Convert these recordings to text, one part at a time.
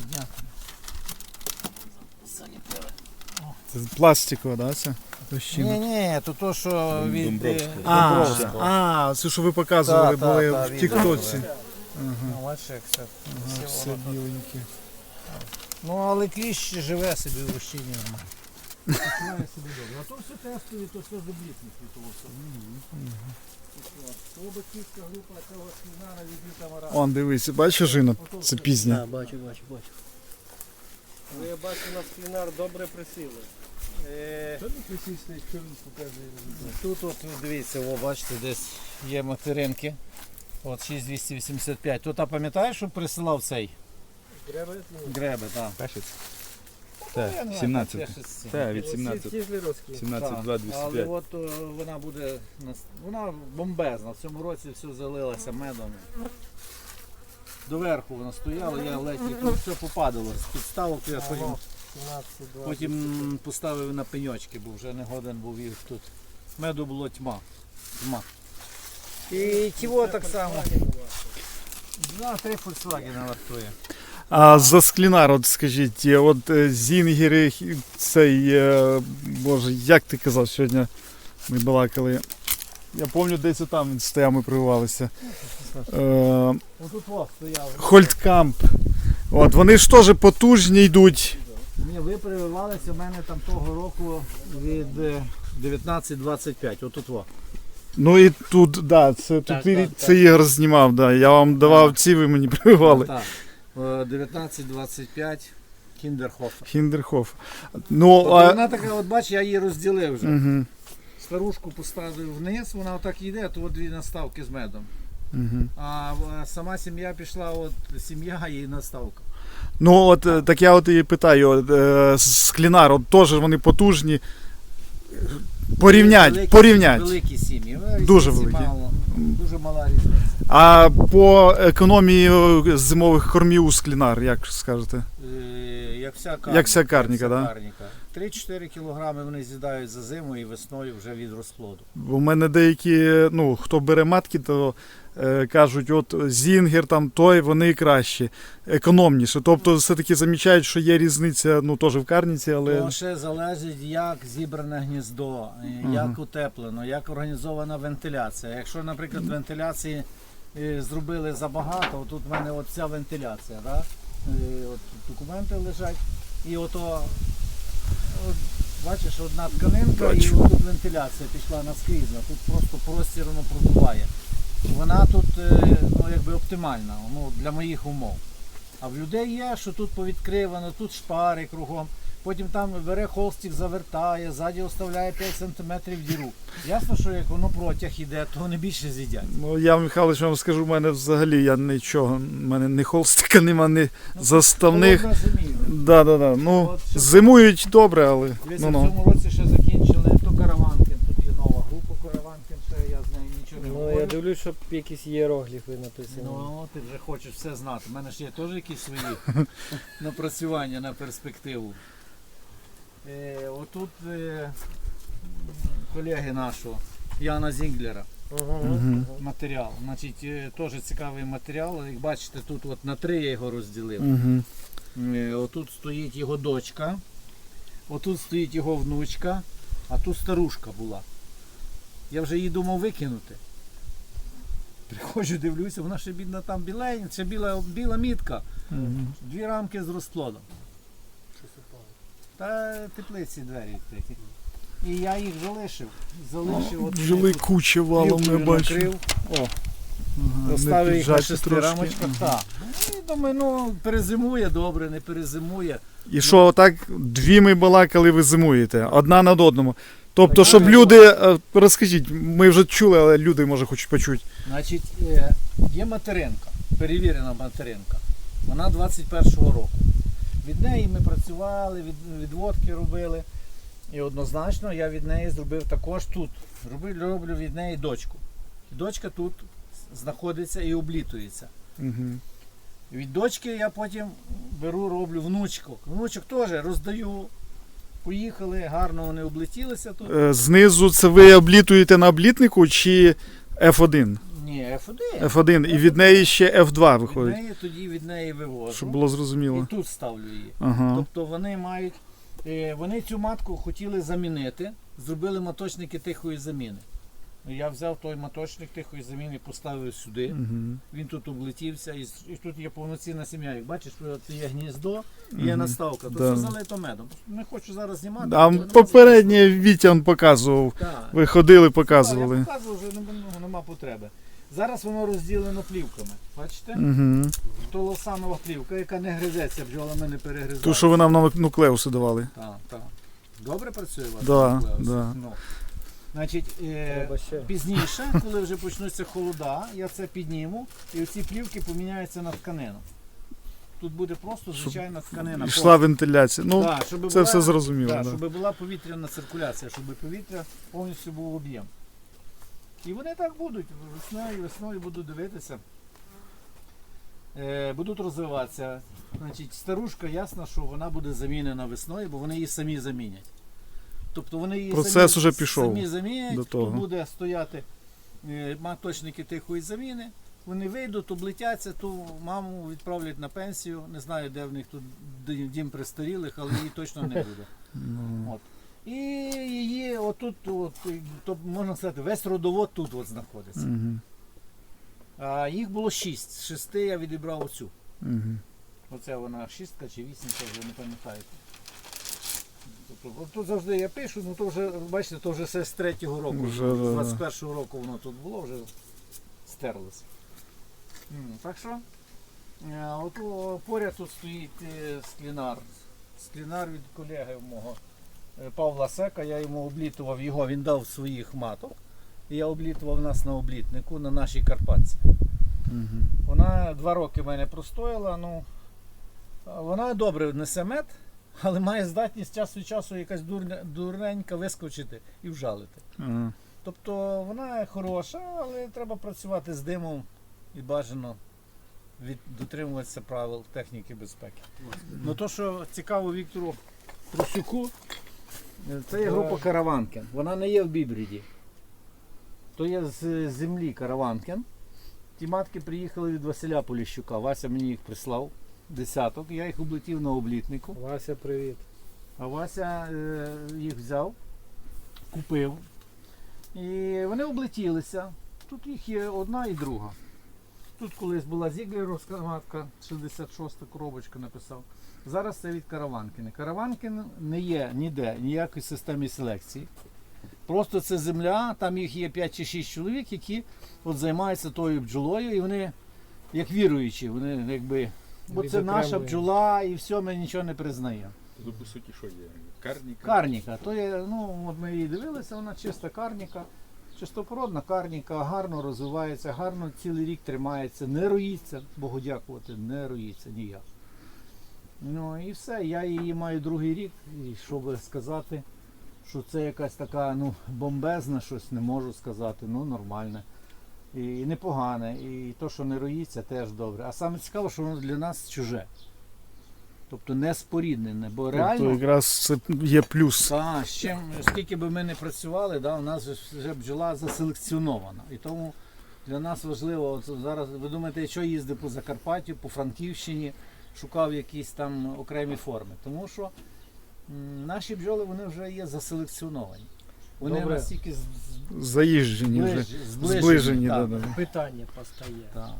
підняти. Це пластикова, да, це? Ні, ні, то то, що від Домбровського. А, Домбровського. а, це що ви показували, Та, та, були та, в відео Тіктоці. були. Ага, Ну, бачиш, як все. ага, всі все воно- біленьке. Ну, але кліщ живе собі в ущині нормально. Почуває себе добре. А то все тестові, то все від того. То батьківська група цього. Он, дивись, бачиш жина? Це пізня. Так, бачу, бачу, бачу. Ви я бачу на склінар добре присіли. Е, Тут от дивіться, о, бачите, десь є материнки. От 6285. Тут а пам'ятаєш, що присилав цей? Гребе, так. Перший. Ну, Так, я не знаю, 17. я щось з цим. Так, від 17. Ці жліровські. 17, Так, 2, Але 205. от е, вона буде нас- вона бомбезна. В цьому році все залилося медом. Доверху вона стояла, я ледь і тут все попадало. З підставок я потім, 17, 2, потім поставив на пеньочки, бо вже не годен був їх тут. Меду було тьма. тьма. І тіло так само. Два, три Volkswagen вартує. А за склінар, от скажіть, е, от зінгери, цей, е, боже, як ти казав сьогодні, ми балакали. Я пам'ятаю, десь там він стояв, ми прививалися. Е. Хольткамп. От, вони ж теж потужні йдуть. Ні, ви прививалися в мене там того року від е, 19-25. Отут во. Ну і тут, да, це, Так, тут і, так, це Ігор знімав, да. Я вам давав ці, ви мені прививали. Так. Е, 19-25 Кіндерхоф. Хіндерхоф. Ну, Тобто а... вона така, от бач, я її розділив вже. Угу, Старушку поставив вниз, вона отак йде, то от дві наставки з медом. угу. А е, сама сім'я пішла, от сім'я і наставка. Ну, от е, так я от і питаю, от, е, склінар, от теж вони потужні. Порівнять, Великі- порівнять. Великі сім'ї. Дуже Різниці великі. Мало, дуже мала різниця. А по економії зимових кормів у склінар, як скажете? Е, Як вся карніка. Як вся карніка, як вся да? 3-4 кілограми вони з'їдають за зиму і весною вже від розплоду. У мене деякі, ну, хто бере матки, то кажуть, от зінгер там той, вони кращі, економніше. Тобто все-таки замічають, що є різниця, ну, теж в карніці, але. То ще залежить, як зібране гніздо, е, як утеплено, як організована вентиляція. Якщо, наприклад, вентиляції е, зробили забагато, тут в мене от ця вентиляція, да? Е, от документи лежать, і ото, от, бачиш, одна тканинка Бачу. і отут вентиляція пішла наскрізно, тут просто простір воно продуває. Вона тут е, ну, якби оптимальна ну, для моїх умов. А в людей є, що тут повідкривано, тут шпари кругом. Потім там бере холстик, завертає, ззаді оставляє 5 см діру. Ясно, що як воно протяг іде, то вони більше з'їдять. Ну, я, Михайлович, вам скажу, в мене взагалі я нічого, в мене ні холстика, нема, ні заставних. Холодно. Да, да, да. Ну, От зимують добре, але. Дивіться, Ну, в ну. цьому році ще закінчили то Караванкін, тут є нова група Караванкін, ще я з нею нічого не Ну, говорю. я дивлюсь, що якісь іерогліфи написані. Ну, ти вже хочеш все знати. У мене ж є теж якісь свої напрацювання на перспективу. Е, отут е, колеги нашого, Яна Зінглера, Угу, Мгм. матеріал. Значить, е, теж цікавий матеріал. Як бачите, тут от на три я його розділив. Угу. Е, Отут стоїть його дочка, отут стоїть його внучка, а тут старушка була. Я вже її думав викинути. Приходжу, дивлюся, вона ще бідна там білень, ще біла, біла мітка, дві рамки з розплодом. Та теплиці двері відкриті. І я їх залишив. Залишив от Жили тут куча валом, я плівкою бачу. накрив, Ага, не Поставив їх на піджаті шести трошки. рамочках. Ну, і думаю, ну перезимує добре, не перезимує. І що, так дві ми балакали, ви зимуєте, одна над одному. Тобто, щоб люди, е, розкажіть, ми вже чули, але люди може хочуть почути. Значить, е, є материнка, перевірена материнка. Вона 21-го року. Від неї ми працювали, від, відводки робили. І однозначно я від неї зробив також тут. Роблю, роблю від неї дочку. Дочка тут знаходиться і облітується. Угу. Від дочки я потім беру, роблю внучку. Внучок теж роздаю. Поїхали, гарно вони облетілися тут. Знизу це ви облітуєте на облітнику чи F1? Ні, Ні, F1. F1, і від неї ще F2 Від виходить, неї тоді від неї вивожу. щоб було зрозуміло. І тут ставлю її. Ага. Тобто вони мають. е, Вони цю матку хотіли замінити, зробили маточники тихої заміни. Ну, Я взяв той моточник тихої заміни, поставив сюди. Мгм. Він тут облетівся, і, і тут є повноцінна сім'я. Як бачиш, тут є гніздо, і є наставка. То Да. все залито медом. Не хочу зараз знімати. А попереднє Вітя он показував. Так. Ви ходили, Так, показували. Я показував, вже нема, ну, нема потреби. Зараз воно розділено плівками. Бачите? Угу. Толосанова плівка, яка не гризеться, бджолами не перегризає. Ту, що ви нам на нуклеуси давали. Так, так. Добре працює у вас? Да, да. Ну. Значить, е, пізніше, коли вже почнуться холода, я це підніму, і оці плівки поміняються на тканину. Тут буде просто Щоб звичайна тканина. Йшла вентиляція. Ну, Да, щоб це була- все зрозуміло. Да, Да. щоб була повітряна циркуляція, щоб повітря повністю був об'єм. І вони так будуть. Весною, весною будуть дивитися. Е, будуть розвиватися. Значить, старушка, ясно, що вона буде замінена весною, бо вони її самі замінять. Тобто вони її Процес самі, уже пішов самі замінять, до того. буде стояти е, маточники тихої заміни. Вони вийдуть, облетяться, ту маму відправлять на пенсію. Не знаю, де в них тут дім престарілих, але її точно не буде. Ну, От. І її отут, от, то, можна сказати, весь родовод тут от знаходиться. А їх було шість. Шести я відібрав оцю. Оце вона шістка чи вісімка, вже не пам'ятаю. От тут завжди я пишу, ну то вже, бачите, то вже все з третього року. Вже, з да, да. 21-го року воно тут було, вже стерлося. Так що, е, от поряд тут стоїть е, склінар. Склінар від колеги мого е, Павла Сека, я йому облітував його, він дав своїх маток. І я облітував нас на облітнику на нашій Карпатці. Мгм. Вона два роки в мене простояла. Ну, вона добре несе мед, але має здатність час від часу якась дурня, дурненька вискочити і вжалити. Ага. Тобто вона хороша, але треба працювати з димом і бажано від, дотримуватися правил техніки безпеки. Ну то, що цікаво Віктору Трусюку, е, це є група Караванкен. Вона не є в Бібріді. То є з землі Караванкен. Ті матки приїхали від Василя Поліщука. Вася мені їх прислав десяток. Я їх облетів на облітнику. Вася, привіт. А Вася е, їх взяв, купив. І вони облетілися. Тут їх є одна і друга. Тут колись була Зіглеровська матка, 66-та коробочка написав. Зараз це від Караванкіни. Караванкін не є ніде, ніякої системи селекції. Просто це земля, там їх є 5 чи 6 чоловік, які от займаються тою бджолою, і вони як віруючі, вони якби. Бо це наша бджола і все, ми нічого не признаємо. Ну, по суті, що є? Карніка? Карніка. То є, ну, от ми її дивилися, вона чиста карніка. Чистопородна карніка, гарно розвивається, гарно цілий рік тримається, не роїться, Богу дякувати, не роїться ніяк. Ну і все, я її маю другий рік, і що би сказати, що це якась така ну, бомбезна щось, не можу сказати, ну нормальне. І непогане. І то, що не роїться, теж добре. А саме цікаво, що воно для нас чуже. Тобто не споріднене, бо реально. То якраз це є плюс. Так, з чим, скільки би ми не працювали, да, у нас вже бджола заселекціонована. І тому для нас важливо, от зараз ви думаєте, що їздив по Закарпаттю, по Франківщині, шукав якісь там окремі форми. Тому що м, наші бджоли вони вже є заселекціоновані. Вони Добре. настільки з- з- Заїжджені вже. зближ- зближені. Зближені, так, да, да. Питання постає. так.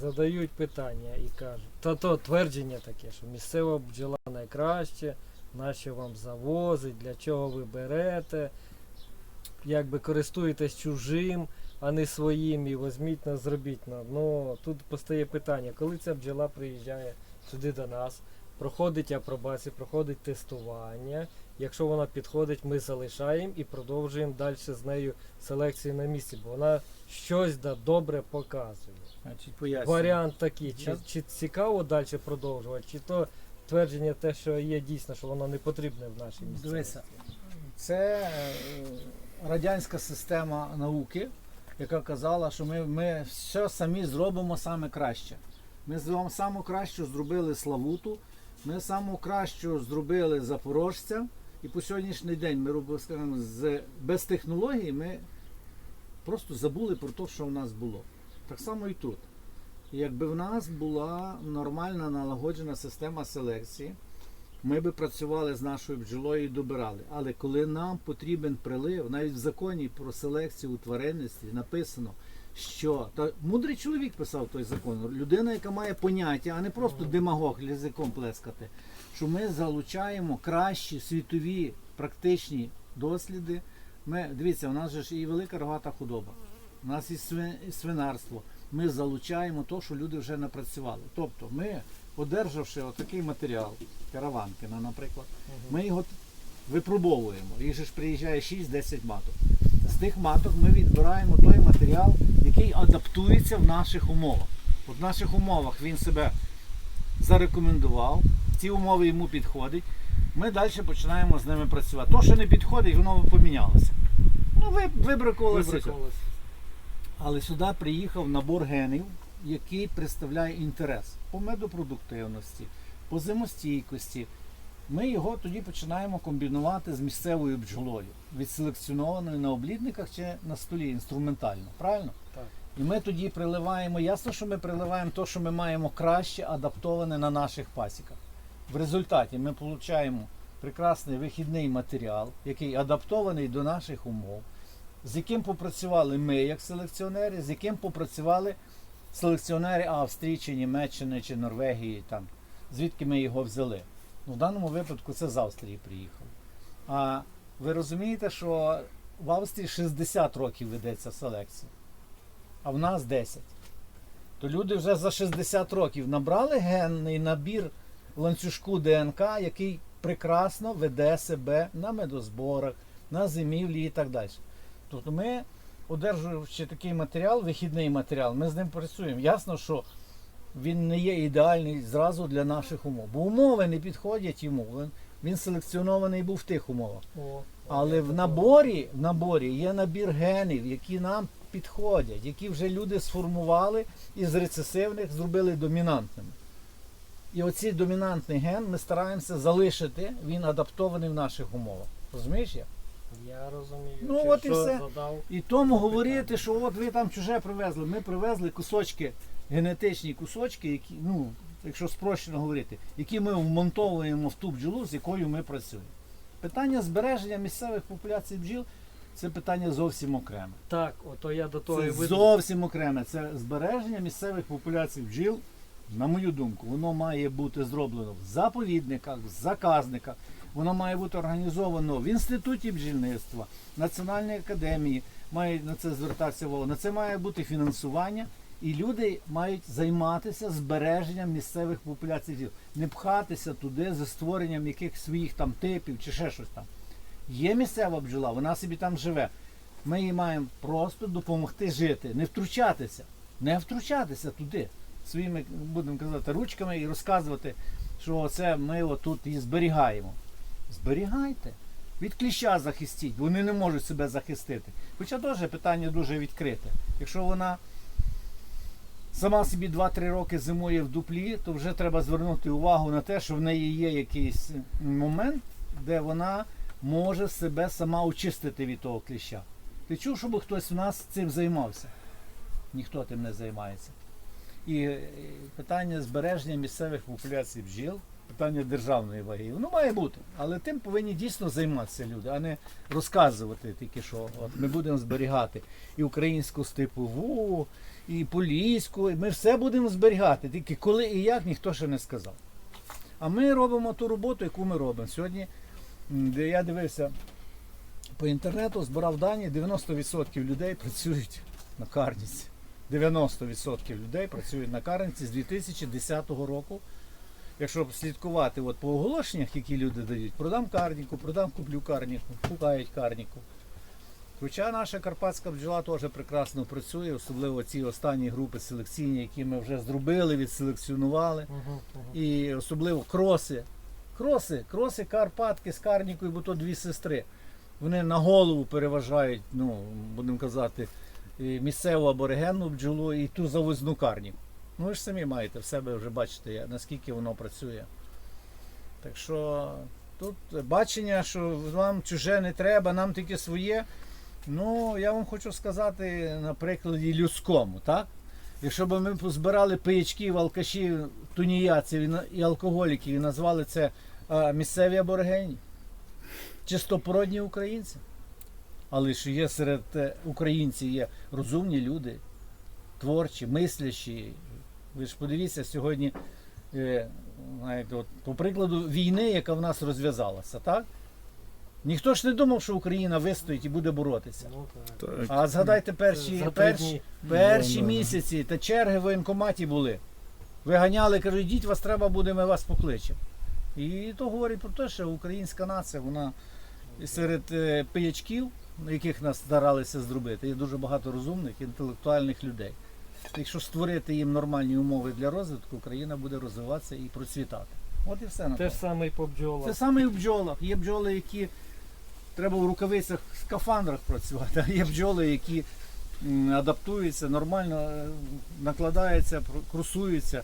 Задають питання і кажуть. Та то твердження таке, що місцева бджола найкраще, нащо вам завозить, для чого ви берете, якби користуєтесь чужим, а не своїм, і візьміть нас, зробіть нам. Ну тут постає питання, коли ця бджола приїжджає сюди до нас, проходить апробацію, проходить тестування. Якщо вона підходить, ми залишаємо і продовжуємо далі з нею селекцію на місці, бо вона щось да добре показує. Значить, пояснюю. Варіант такий, чи, чи цікаво далі продовжувати, чи то твердження те, що є дійсно, що воно не потрібне в нашій місцевості. Дивися. Це е, радянська система науки, яка казала, що ми, ми все самі зробимо саме краще. Ми зробимо саму кращу зробили Славуту, ми саму кращу зробили Запорожця. І по сьогоднішній день ми робимо, скажімо, з, без технологій ми Просто забули про те, що в нас було. Так само і тут. Якби в нас була нормальна налагоджена система селекції, ми би працювали з нашою бджолою і добирали. Але коли нам потрібен прилив, навіть в законі про селекцію у тваринництві написано, що та мудрий чоловік писав той закон, людина, яка має поняття, а не просто демагог язиком плескати, що ми залучаємо кращі світові практичні досліди. Ми, дивіться, у нас же ж і велика рогата худоба, у нас і свинарство. Ми залучаємо те, що люди вже напрацювали. Тобто ми, одержавши отакий матеріал, караванкина, наприклад, ми його випробовуємо. Їх же ж приїжджає 6-10 маток. З тих маток ми відбираємо той матеріал, який адаптується в наших умовах. От в наших умовах він себе зарекомендував, ці умови йому підходять. Ми далі починаємо з ними працювати. То, що не підходить, воно помінялося. Ну, ви, вибракувалося. Вибракувалося. Але сюди приїхав набор генів, який представляє інтерес по медопродуктивності, по зимостійкості. Ми його тоді починаємо комбінувати з місцевою бджолою, відселекціонованою на облідниках чи на столі інструментально. Правильно? Так. І ми тоді приливаємо, ясно, що ми приливаємо те, що ми маємо краще адаптоване на наших пасіках. В результаті ми отримуємо прекрасний вихідний матеріал, який адаптований до наших умов, з яким попрацювали ми як селекціонери, з яким попрацювали селекціонери Австрії, чи Німеччини, чи Норвегії, там, звідки ми його взяли. Ну, в даному випадку це з Австрії приїхав. А ви розумієте, що в Австрії 60 років ведеться селекція, а в нас 10. То люди вже за 60 років набрали генний набір ланцюжку ДНК, який прекрасно веде себе на медозборах, на зимівлі і так далі. Тобто ми, одержуючи такий матеріал, вихідний матеріал, ми з ним працюємо. Ясно, що він не є ідеальний зразу для наших умов. Бо умови не підходять йому. Він, селекціонований був в тих умовах. О, Але в наборі, в наборі є набір генів, які нам підходять, які вже люди сформували і з рецесивних зробили домінантними. І оцей домінантний ген ми стараємося залишити, він адаптований в наших умовах. Розумієш як? Я розумію. Ну, Чи от і все. задав. І тому говорити, що от ви там чуже привезли. Ми привезли кусочки, генетичні кусочки, які, ну, якщо спрощено говорити, які ми вмонтовуємо в ту бджолу, з якою ми працюємо. Питання збереження місцевих популяцій бджіл це питання зовсім окреме. Так, ото я до того Це веду. зовсім окреме. Це збереження місцевих популяцій бджіл, на мою думку, воно має бути зроблено в заповідниках, в заказниках. Воно має бути організовано в інституті бджільництва, Національній академії, має на це звертатися увагу. На це має бути фінансування, і люди мають займатися збереженням місцевих популяцій бджіл. Не пхатися туди за створенням якихось своїх там типів чи ще щось там. Є місцева бджола, вона собі там живе. Ми їй маємо просто допомогти жити, не втручатися, не втручатися туди своїми, будемо казати, ручками і розказувати, що це ми отут і зберігаємо. Зберігайте. Від кліща захистіть, вони не можуть себе захистити. Хоча теж питання дуже відкрите. Якщо вона сама собі 2-3 роки зимує в дуплі, то вже треба звернути увагу на те, що в неї є якийсь момент, де вона може себе сама очистити від того кліща. Ти чув, щоб хтось у нас цим займався? Ніхто тим не займається. І е, питання збереження місцевих популяцій бджіл, питання державної ваги, воно має бути. Але тим повинні дійсно займатися люди, а не розказувати тільки, що от ми будемо зберігати і українську степову, і поліську, ми все будемо зберігати. Тільки коли і як ніхто ще не сказав. А ми робимо ту роботу, яку ми робимо. Сьогодні, я дивився по інтернету, збирав дані, 90% людей працюють на карніці. 90% людей працюють на карниці з 2010 року. Якщо слідкувати от по оголошеннях, які люди дають, продам карніку, продам куплю карніку, шукають карніку. Хоча наша карпатська бджола теж прекрасно працює, особливо ці останні групи селекційні, які ми вже зробили, відселекціонували. Мгм, мгм. І особливо кроси. Кроси, кроси Карпатки з Карнікою, бо то дві сестри. Вони на голову переважають, ну, будемо казати, місцеву аборигенну бджолу і ту завозну карніку. Ну ви ж самі маєте в себе вже бачите, наскільки воно працює. Так що тут бачення, що вам чуже не треба, нам тільки своє. Ну, я вам хочу сказати на прикладі людському, так? Якщо б ми позбирали пиячків, алкашів, туніяців і, алкоголіків і назвали це місцеві аборигені, чистопородні українці. Але ж є серед е, українців є розумні люди, творчі, мислящі. Ви ж подивіться сьогодні, е, знаєте, от, по прикладу війни, яка в нас розв'язалася, так? Ніхто ж не думав, що Україна вистоїть і буде боротися. Ну, так. А згадайте перші, перші, перші місяці та черги в воєнкоматі були. Виганяли, кажуть, йдіть, вас треба буде, ми вас покличемо. І то говорить про те, що українська нація, вона серед е, пиячків, яких нас старалися зробити, є дуже багато розумних, інтелектуальних людей. Якщо створити їм нормальні умови для розвитку, Україна буде розвиватися і процвітати. От і все Те ж саме і по бджолах. Це саме і в бджолах. Є бджоли, які треба в рукавицях, скафандрах працювати, а є бджоли, які адаптуються, нормально е, накладаються, крусуються.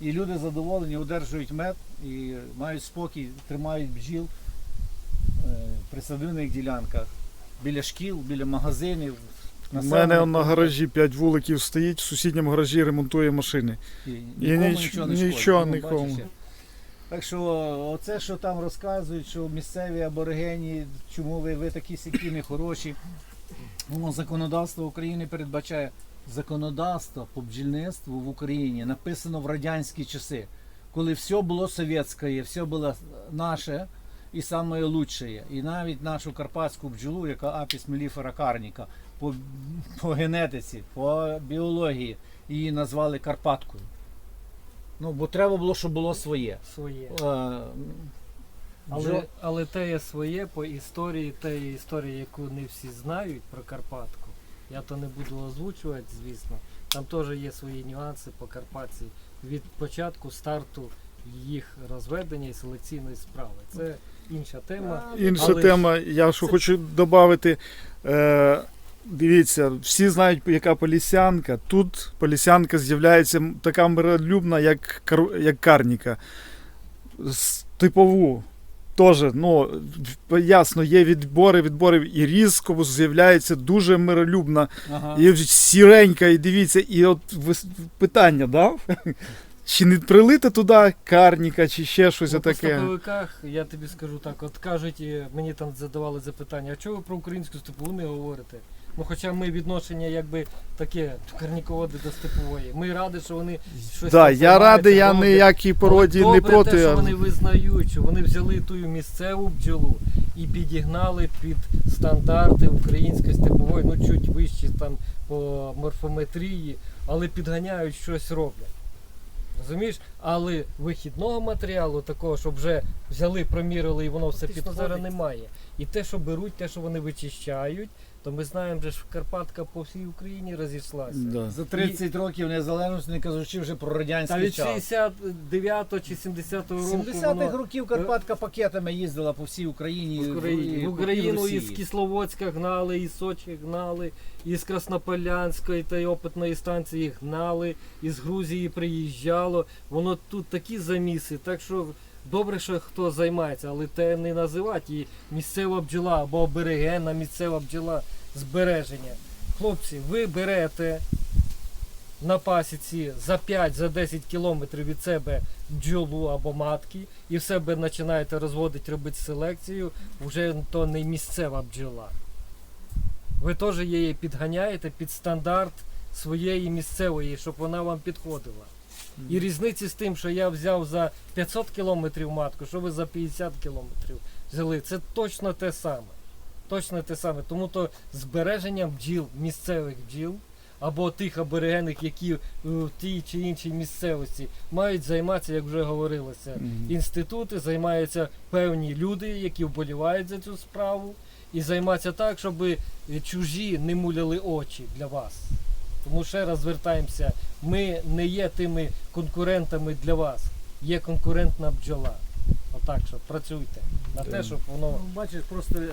І люди задоволені, одержують мед і мають спокій, тримають бджіл е, в присадивних ділянках, біля шкіл, біля магазинів. У мене на гаражі 5 вуликів стоїть, в сусідньому гаражі ремонтує машини. І І нікому ніч- нічого не нічого шкодить. Ну, нікому. бачиш, Так що оце, що там розказують, що місцеві аборигені, чому ви, ви такі сякі нехороші. Ну, законодавство України передбачає законодавство по бджільництву в Україні написано в радянські часи, коли все було совєтське, все було наше і саме лучшее. І навіть нашу карпатську бджолу, яка апіс меліфера карніка, по, по генетиці, по біології, її назвали Карпаткою. Ну, бо треба було, щоб було своє. Своє. Е, Але, але те є своє по історії, те є історія, яку не всі знають про Карпатку. Я то не буду озвучувати, звісно. Там теж є свої нюанси по Карпатці від початку старту їх розведення і селекційної справи. Це інша тема. Інша Але тема, я що це- хочу додати. Е, дивіться, всі знають, яка полісянка. Тут полісянка з'являється така миролюбна, як, кар- як карніка. З Типову. Теж, ну, ясно, є відбори, відбори, і різко з'являється дуже миролюбна, ага. і сіренька, і дивіться, і от питання, да? Чи не прилити туди карніка, чи ще щось Ну, по таке? степовиках, я тобі скажу так, от кажуть, мені там задавали запитання, а чого ви про українську степову не говорите? Ну хоча ми відношення якби таке карніководи до степової. Ми раді, що вони щось Да, я радий, я ніякій породі Але не проти. те, що вони визнають, що вони взяли ту місцеву бджолу і підігнали під стандарти української степової, ну чуть вищі там по морфометрії, але підганяють щось роблять. Розумієш? Але вихідного матеріалу такого, щоб вже взяли, промірили і воно все Фактично під зараз немає. І те, що беруть, те, що вони вичищають, то ми знаємо, вже ж Карпатка по всій Україні розійшлася. Да. За 30 років незалежності, не кажучи вже про Та радянський від час. 69 чи 70 року 70-х воно років Карпатка пакетами їздила по всій Україні. в Україні. і В по Україну Росії. із Кисловодська гнали, із Сочі гнали, із Краснополянської та й опитної станції гнали, із Грузії приїжджало. Воно тут такі заміси, так що добре, що хто займається, але те не називати і місцева бджола або аборигенна місцева бджола збереження. Хлопці, ви берете на пасіці за 5-10 кілометрів від себе бджолу або матки і в себе починаєте розводити, робити селекцію, вже то не місцева бджола. Ви теж її підганяєте під стандарт своєї місцевої, щоб вона вам підходила. І різниці з тим, що я взяв за 500 кілометрів матку, що ви за 50 кілометрів взяли, це точно те саме. Точно те саме. Тому то збереженням бджіл, місцевих бджіл, або тих аборигенних, які е, в тій чи іншій місцевості мають займатися, як вже говорилося, інститути, займаються певні люди, які вболівають за цю справу, і займатися так, щоб е, чужі не муляли очі для вас. Тому ще раз звертаємося, ми не є тими конкурентами для вас. Є конкурентна бджола. Отак що працюйте на те, щоб воно Ну, бачиш, просто е,